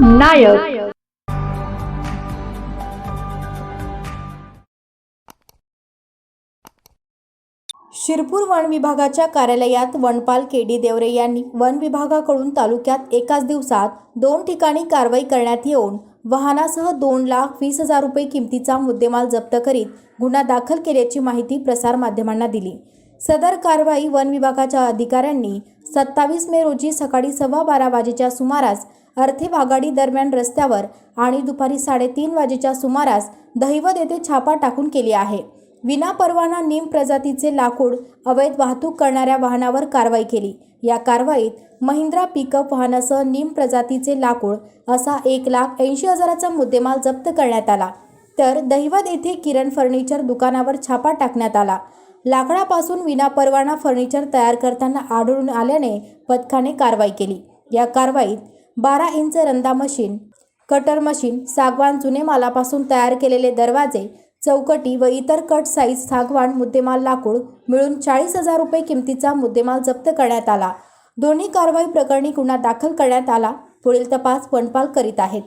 नायक. Shirpur one विभागाच्या कार्यालयात वनपाल के डी देवरे यांनी वन विभागाकडून तालुक्यात एकाच दिवसात दोन ठिकाणी कारवाई करण्यात येऊन वाहनासह दोन लाख वीस हजार रुपये किमतीचा मुद्देमाल जप्त करीत गुन्हा दाखल केल्याची माहिती प्रसारमाध्यमांना दिली. सदर कारवाई वन विभागाच्या अधिकाऱ्यांनी सत्तावीस मे रोजी सकाळी सव्वा बारा वाजेच्या सुमारास अर्थे वाघाडी दरम्यान रस्त्यावर आणि दुपारी साडेतीन वाजेच्या सुमारास दहिवत येथे छापा टाकून केली आहे. विनापरवाना निम प्रजातीचे लाकूड अवैध वाहतूक करणाऱ्या वाहनावर कारवाई केली. या कारवाईत महिंद्रा पिकअप वाहनासह निम प्रजातीचे लाकूड असा एक लाख ऐंशी हजाराचा मुद्देमाल जप्त करण्यात आला. तर दहिवत येथे किरण फर्निचर दुकानावर छापा टाकण्यात आला. लाकडापासून विनापरवाना फर्निचर तयार करताना आढळून आल्याने पथकाने कारवाई केली. या कारवाईत बारा इंच रंदा मशीन कटर मशीन सागवान जुने मालापासून तयार केलेले दरवाजे चौकटी व इतर कट साईज सागवान मुद्देमाल लाकूड मिळून चाळीस हजार रुपये किमतीचा मुद्देमाल जप्त करण्यात आला. दोन्ही कारवाई प्रकरणी गुन्हा दाखल करण्यात आला. पुढील तपास वनपाल करीत आहेत.